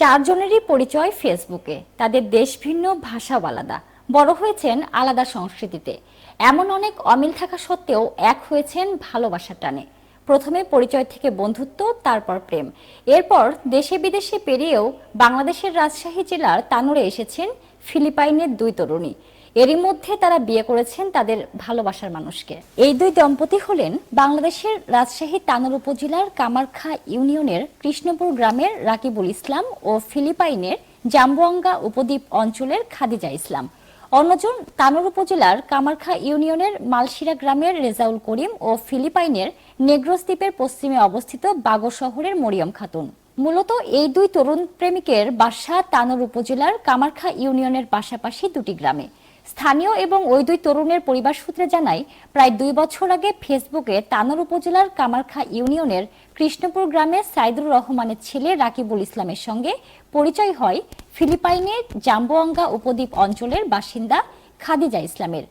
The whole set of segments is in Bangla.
চারজনেরই পরিচয় ফেসবুকে। তাদের দেশ ভিন্ন, ভাষাও আলাদা। বড় হয়েছেন আলাদা সংস্কৃতিতে। এমন অনেক অমিল থাকা সত্ত্বেও এক হয়েছেন ভালোবাসার টানে। প্রথমে পরিচয় থেকে বন্ধুত্ব, তারপর প্রেম। এরপর দেশে বিদেশে পেরিয়েও বাংলাদেশের রাজশাহী জেলার তানুরে এসেছেন ফিলিপাইনের দুই তরুণী। এরই মধ্যে তারা বিয়ে করেছেন তাদের ভালোবাসার মানুষকে। এই দুই দম্পতি হলেন বাংলাদেশের রাজশাহী তানোর উপজেলার কামারখা ইউনিয়নের কৃষ্ণপুর গ্রামের রাকিবুল ইসলাম ও ফিলিপাইনের জাম্বুয়াঙ্গা উপদ্বীপ অঞ্চলের খাদিজা ইসলাম। অন্যজন তানোর উপজেলার কামারখা ইউনিয়নের মালশিরা গ্রামের রেজাউল করিম ও ফিলিপাইনের নেগ্রোস দ্বীপের পশ্চিমে অবস্থিত বাগো শহরের মরিয়ম খাতুন। মূলত এই দুই তরুণ প্রেমিকের বাসা তানোর উপজেলার কামারখা ইউনিয়নের পাশাপাশি দুটি গ্রামে। স্থানীয় এবং ওই দুই তরুণের পরিবার সূত্রে জানায়, প্রায় দুই বছর আগে ফেসবুকে তানোর উপজেলার কামারখা ইউনিয়নের কৃষ্ণপুর গ্রামের সাইদুর রহমানের ছেলে রাকিবুল ইসলামের সঙ্গে পরিচয় হয় ফিলিপাইনের জাম্বোয়াঙ্গা উপদ্বীপ অঞ্চলের বাসিন্দা খাদিজা ইসলামের।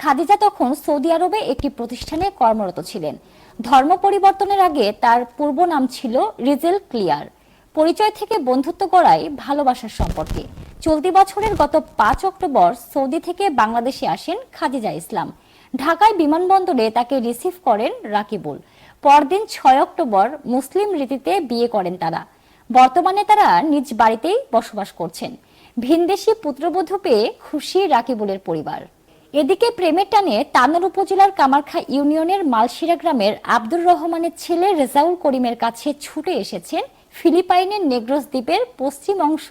খাদিজা তখন সৌদি আরবে একটি প্রতিষ্ঠানে কর্মরত ছিলেন। ধর্ম পরিবর্তনের আগে তার পূর্ব নাম ছিল রিজেল ক্লিয়ার। পরিচয় থেকে বন্ধুত্ব গড়ায় ভালোবাসার সম্পর্কে। চলতি বছরের গত পাঁচ অক্টোবর সৌদি থেকে বাংলাদেশে আসেন খাদিজা ইসলাম। ঢাকায় বিমানবন্দরে তাকে রিসিভ করেন রাকিবুল। পরদিন ছয় অক্টোবর মুসলিম রীতিতে বিয়ে করেন তারা। বর্তমানে তারা নিজ বাড়িতেই বসবাস করছেন। ভিনদেশি পুত্রবধূ পেয়ে খুশি রাকিবুলের পরিবার। এদিকে প্রেমের টানে তানোর উপজেলার কামারখা ইউনিয়নের মালশিরা গ্রামের আব্দুর রহমানের ছেলে রেজাউল করিমের কাছে ছুটে এসেছেন ফিলিপাইনের নেগ্রোস দ্বীপের পশ্চিম অংশ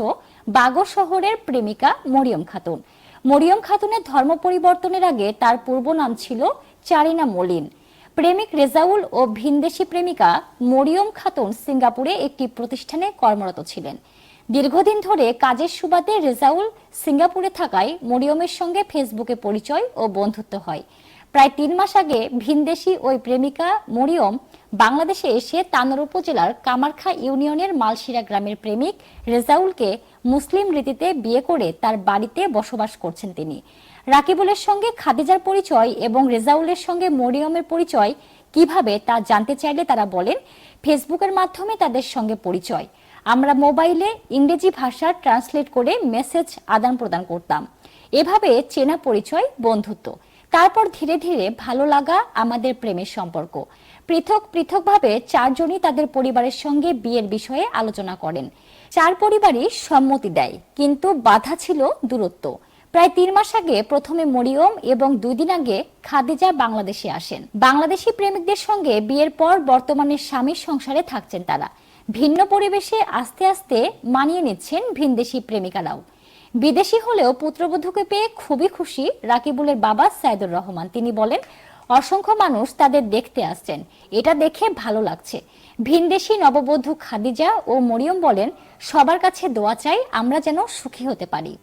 বাগো শহরের প্রেমিকা মরিয়ম খাতুন। মরিয়ম খাতুনের ধর্ম পরিবর্তনের আগে তার পূর্ব নাম ছিল চারিনা মলিন। প্রেমিক রেজাউল ও ভিনদেশি প্রেমিকা মরিয়ম খাতুন সিঙ্গাপুরে একটি প্রতিষ্ঠানে কর্মরত ছিলেন। দীর্ঘদিন ধরে কাজের সুবাদে রেজাউল সিঙ্গাপুরে থাকায় মরিয়মের সঙ্গে ফেসবুকে পরিচয় ও বন্ধুত্ব হয়। প্রায় তিন মাস আগে ভিনদেশি ওই প্রেমিকা মরিয়ম বাংলাদেশে এসে তানোর উপজেলার কামারখা ইউনিয়নের মালশিরা গ্রামের প্রেমিক রেজাউলকে মুসলিম রীতিতে বিয়ে করে তার বাড়িতে বসবাস করছেন তিনি। রাকিবুলের সঙ্গে খাদিজার পরিচয় এবং রেজাউলের সঙ্গে মরিয়মের পরিচয় কীভাবে তা জানতে চাইলে তারা বলেন, ফেসবুকের মাধ্যমে তাদের সঙ্গে পরিচয়। আমরা মোবাইলে ইংরেজি ভাষা ট্রান্সলেট করে মেসেজ আদান প্রদান করতাম। এভাবে চেনা পরিচয়, বন্ধুত্ব। তারপর ধীরে ধীরে ভালো লাগা আমাদের প্রেমের সম্পর্ক। পৃথক পৃথকভাবে চারজনই তাদের পরিবারের সঙ্গে বিয়ের বিষয়ে আলোচনা করেন। চার পরিবারই সম্মতি দেয়, কিন্তু বাধা ছিল দূরত্ব। প্রায় তিন মাস আগে প্রথমে মরিয়ম এবং দুই দিন আগে খাদিজা বাংলাদেশে আসেন। বাংলাদেশি প্রেমিকদের সঙ্গে বিয়ের পর বর্তমানে স্বামীর সংসারে থাকছেন তারা। ভিন্ন পরিবেশে আস্তে আস্তে মানিয়ে নিচ্ছেন ভিনদেশি প্রেমিকারাও। বিদেশি হলেও পুত্রবধূকে পেয়ে খুবই খুশি রাকিবুলের বাবা সাইদুর রহমান। তিনি বলেন, অসংখ্য মানুষ তাদের দেখতে আসছেন। এটা দেখে ভালো লাগছে। ভিনদেশি নববধূ খাদিজা ও মরিয়ম বলেন, সবার কাছে দোয়া চাই, আমরা যেন সুখী হতে পারি।